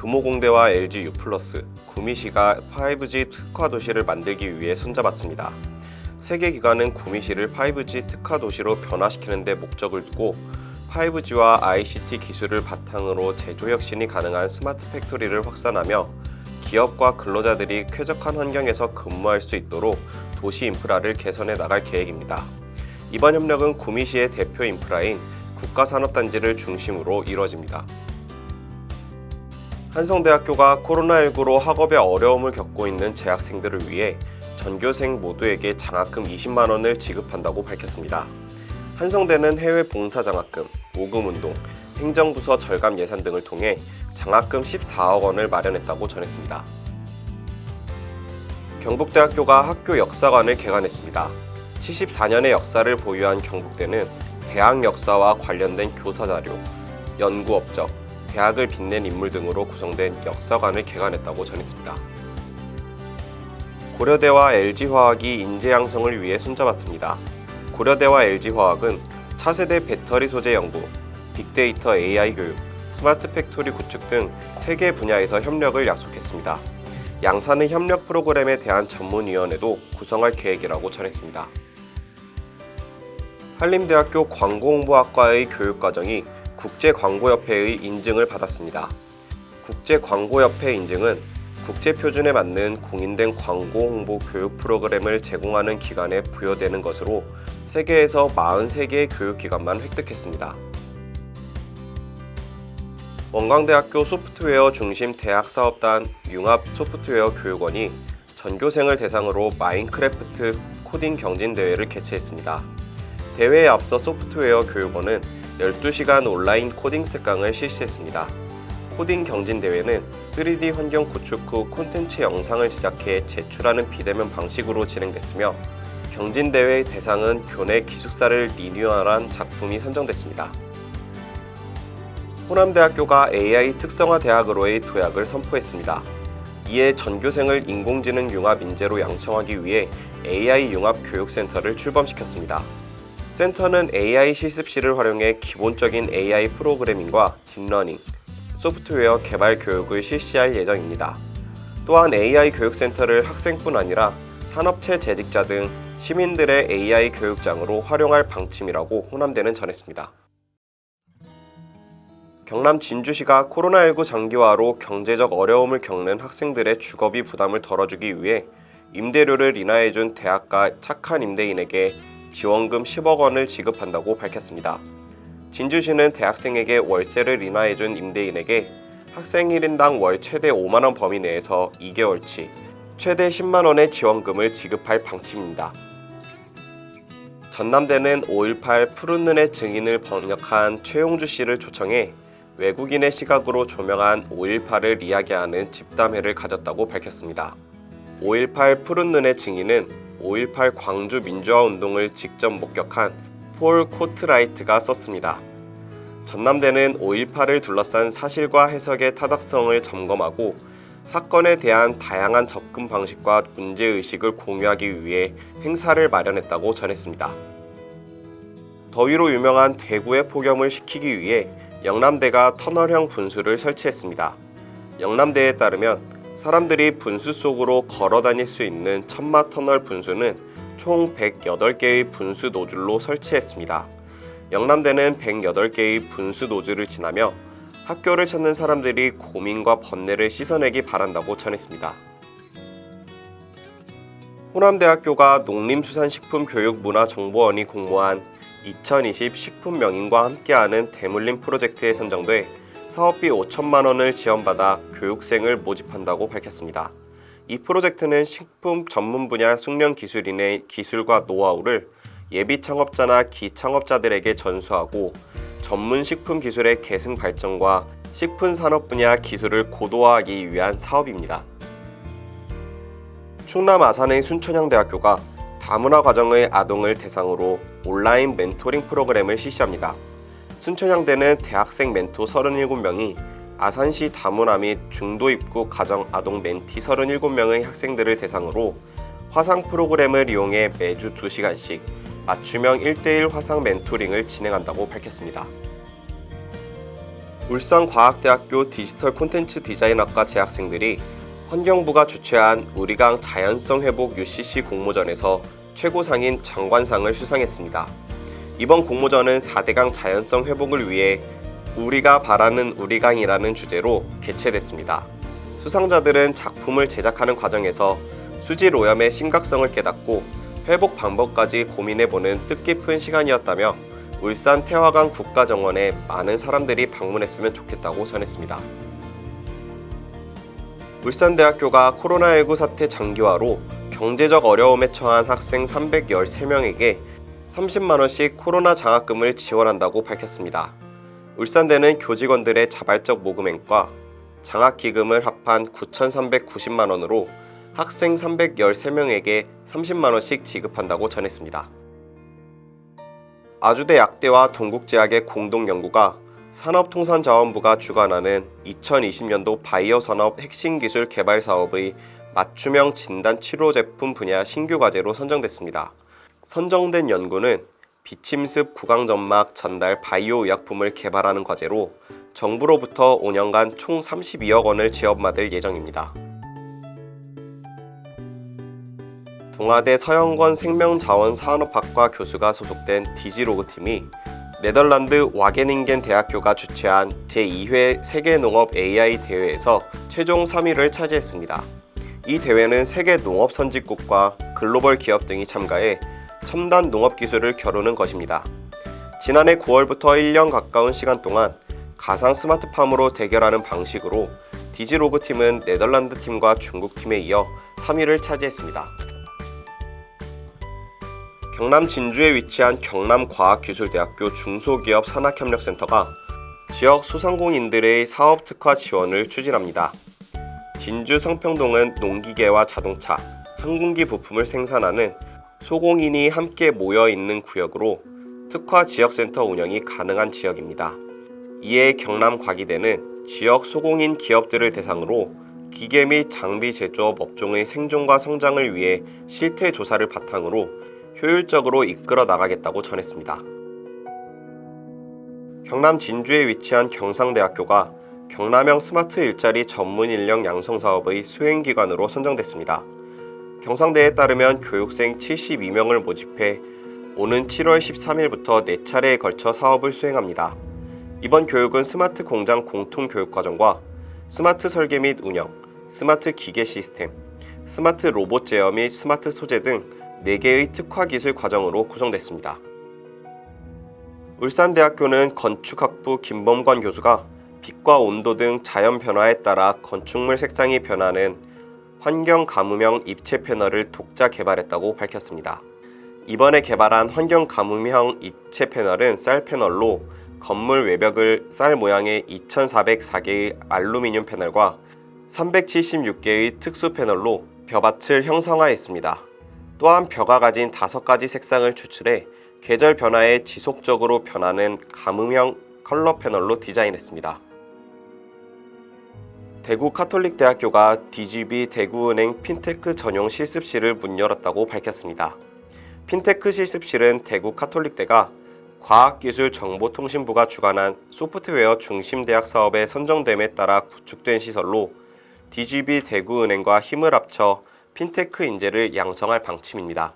금호공대와 LG U+, 구미시가 5G 특화 도시를 만들기 위해 손잡았습니다. 세개 기관은 구미시를 5G 특화 도시로 변화시키는 데 목적을 두고 5G와 ICT 기술을 바탕으로 제조 혁신이 가능한 스마트 팩토리를 확산하며 기업과 근로자들이 쾌적한 환경에서 근무할 수 있도록 도시 인프라를 개선해 나갈 계획입니다. 이번 협력은 구미시의 대표 인프라인 국가산업단지를 중심으로 이루어집니다. 한성대학교가 코로나19로 학업에 어려움을 겪고 있는 재학생들을 위해 전교생 모두에게 장학금 20만 원을 지급한다고 밝혔습니다. 한성대는 해외 봉사 장학금, 모금 운동, 행정부서 절감 예산 등을 통해 장학금 14억 원을 마련했다고 전했습니다. 경북대학교가 학교 역사관을 개관했습니다. 74년의 역사를 보유한 경북대는 대학 역사와 관련된 교사 자료, 연구 업적, 대학을 빛낸 인물 등으로 구성된 역사관을 개관했다고 전했습니다. 고려대와 LG화학이 인재 양성을 위해 손잡았습니다. 고려대와 LG화학은 차세대 배터리 소재 연구, 빅데이터 AI 교육, 스마트 팩토리 구축 등 세 개 분야에서 협력을 약속했습니다. 양사는 협력 프로그램에 대한 전문위원회도 구성할 계획이라고 전했습니다. 한림대학교 광고홍보학과의 교육과정이 국제광고협회의 인증을 받았습니다. 국제광고협회 인증은 국제표준에 맞는 공인된 광고 홍보 교육 프로그램을 제공하는 기관에 부여되는 것으로 세계에서 43개의 교육기관만 획득했습니다. 원광대학교 소프트웨어 중심 대학사업단 융합 소프트웨어 교육원이 전교생을 대상으로 마인크래프트 코딩 경진 대회를 개최했습니다. 대회에 앞서 소프트웨어 교육원은 12시간 온라인 코딩 특강을 실시했습니다. 코딩 경진 대회는 3D 환경 구축 후 콘텐츠 영상을 제작해 제출하는 비대면 방식으로 진행됐으며 경진 대회 대상은 교내 기숙사를 리뉴얼한 작품이 선정됐습니다. 호남대학교가 AI 특성화 대학으로의 도약을 선포했습니다. 이에 전교생을 인공지능 융합 인재로 양성하기 위해 AI 융합 교육센터를 출범시켰습니다. 센터는 AI 실습실을 활용해 기본적인 AI 프로그래밍과 딥러닝, 소프트웨어 개발 교육을 실시할 예정입니다. 또한 AI 교육센터를 학생뿐 아니라 산업체 재직자 등 시민들의 AI 교육장으로 활용할 방침이라고 호남대는 전했습니다. 경남 진주시가 코로나19 장기화로 경제적 어려움을 겪는 학생들의 주거비 부담을 덜어주기 위해 임대료를 인하해준 대학가 착한 임대인에게 지원금 10억 원을 지급한다고 밝혔습니다. 진주시는 대학생에게 월세를 인하해준 임대인에게 학생 1인당 월 최대 5만 원 범위 내에서 2개월치 최대 10만 원의 지원금을 지급할 방침입니다. 전남대는 5.18 푸른 눈의 증인을 번역한 최용주 씨를 초청해 외국인의 시각으로 조명한 5.18을 이야기하는 집담회를 가졌다고 밝혔습니다. 5.18 푸른 눈의 증인은 5.18 광주 민주화 운동을 직접 목격한 폴 코트라이트가 썼습니다. 전남대는 5.18을 둘러싼 사실과 해석의 타당성을 점검하고 사건에 대한 다양한 접근 방식과 문제의식을 공유하기 위해 행사를 마련했다고 전했습니다. 더위로 유명한 대구의 폭염을 식히기 위해 영남대가 터널형 분수를 설치했습니다. 영남대에 따르면 사람들이 분수 속으로 걸어 다닐 수 있는 천마 터널 분수는 총 108개의 분수 노즐로 설치했습니다. 영남대는 108개의 분수 노즐을 지나며 학교를 찾는 사람들이 고민과 번뇌를 씻어내기 바란다고 전했습니다. 호남대학교가 농림수산식품교육문화정보원이 공모한 2020 식품명인과 함께하는 대물림 프로젝트에 선정돼 사업비 5천만 원을 지원받아 교육생을 모집한다고 밝혔습니다. 이 프로젝트는 식품 전문 분야 숙련 기술인의 기술과 노하우를 예비 창업자나 기창업자들에게 전수하고 전문 식품 기술의 계승 발전과 식품 산업 분야 기술을 고도화하기 위한 사업입니다. 충남 아산의 순천향대학교가 다문화 과정의 아동을 대상으로 온라인 멘토링 프로그램을 실시합니다. 순천향대는 대학생 멘토 37명이 아산시 다문화 및 중도 입국 가정 아동 멘티 37명의 학생들을 대상으로 화상 프로그램을 이용해 매주 2시간씩 맞춤형 1대1 화상 멘토링을 진행한다고 밝혔습니다. 울산과학대학교 디지털 콘텐츠 디자인학과 재학생들이 환경부가 주최한 우리강 자연성 회복 UCC 공모전에서 최고상인 장관상을 수상했습니다. 이번 공모전은 4대강 자연성 회복을 위해 우리가 바라는 우리강이라는 주제로 개최됐습니다. 수상자들은 작품을 제작하는 과정에서 수질 오염의 심각성을 깨닫고 회복 방법까지 고민해보는 뜻깊은 시간이었다며 울산 태화강 국가정원에 많은 사람들이 방문했으면 좋겠다고 전했습니다. 울산대학교가 코로나19 사태 장기화로 경제적 어려움에 처한 학생 313명에게 30만원씩 코로나 장학금을 지원한다고 밝혔습니다. 울산대는 교직원들의 자발적 모금액과 장학기금을 합한 9,390만원으로 학생 313명에게 30만원씩 지급한다고 전했습니다. 아주대 약대와 동국제약의 공동 연구가 산업통상자원부가 주관하는 2020년도 바이오 산업 핵심 기술 개발 사업의 맞춤형 진단 치료 제품 분야 신규 과제로 선정됐습니다. 선정된 연구는 비침습 구강점막 전달 바이오 의약품을 개발하는 과제로 정부로부터 5년간 총 32억 원을 지원받을 예정입니다. 동아대 서영권 생명자원산업학과 교수가 소속된 디지로그 팀이 네덜란드 와게닝겐 대학교가 주최한 제2회 세계농업 AI 대회에서 최종 3위를 차지했습니다. 이 대회는 세계 농업 선진국과 글로벌 기업 등이 참가해 첨단 농업 기술을 겨루는 것입니다. 지난해 9월부터 1년 가까운 시간 동안 가상 스마트팜으로 대결하는 방식으로 디지로그 팀은 네덜란드 팀과 중국 팀에 이어 3위를 차지했습니다. 경남 진주에 위치한 경남과학기술대학교 중소기업 산학협력센터가 지역 소상공인들의 사업 특화 지원을 추진합니다. 진주 성평동은 농기계와 자동차, 항공기 부품을 생산하는 소공인이 함께 모여 있는 구역으로 특화 지역센터 운영이 가능한 지역입니다. 이에 경남 과기대는 지역 소공인 기업들을 대상으로 기계 및 장비 제조업 업종의 생존과 성장을 위해 실태 조사를 바탕으로 효율적으로 이끌어 나가겠다고 전했습니다. 경남 진주에 위치한 경상대학교가 경남형 스마트 일자리 전문 인력 양성 사업의 수행 기관으로 선정됐습니다. 경상대에 따르면 교육생 72명을 모집해 오는 7월 13일부터 4차례에 걸쳐 사업을 수행합니다. 이번 교육은 스마트 공장 공통 교육 과정과 스마트 설계 및 운영, 스마트 기계 시스템, 스마트 로봇 제어 및 스마트 소재 등 4개의 특화 기술 과정으로 구성됐습니다. 울산대학교는 건축학부 김범관 교수가 빛과 온도 등 자연 변화에 따라 건축물 색상이 변하는 환경 가뭄형 입체 패널을 독자 개발했다고 밝혔습니다. 이번에 개발한 환경 가뭄형 입체 패널은 쌀 패널로 건물 외벽을 쌀 모양의 2,404개의 알루미늄 패널과 376개의 특수 패널로 벼밭을 형성하였습니다. 또한 벼가 가진 다섯 가지 색상을 추출해 계절 변화에 지속적으로 변하는 가뭄형 컬러 패널로 디자인했습니다. 대구 카톨릭 대학교가 DGB 대구은행 핀테크 전용 실습실을 문 열었다고 밝혔습니다. 핀테크 실습실은 대구 카톨릭대가 과학기술정보통신부가 주관한 소프트웨어 중심 대학 사업에 선정됨에 따라 구축된 시설로 DGB 대구은행과 힘을 합쳐 핀테크 인재를 양성할 방침입니다.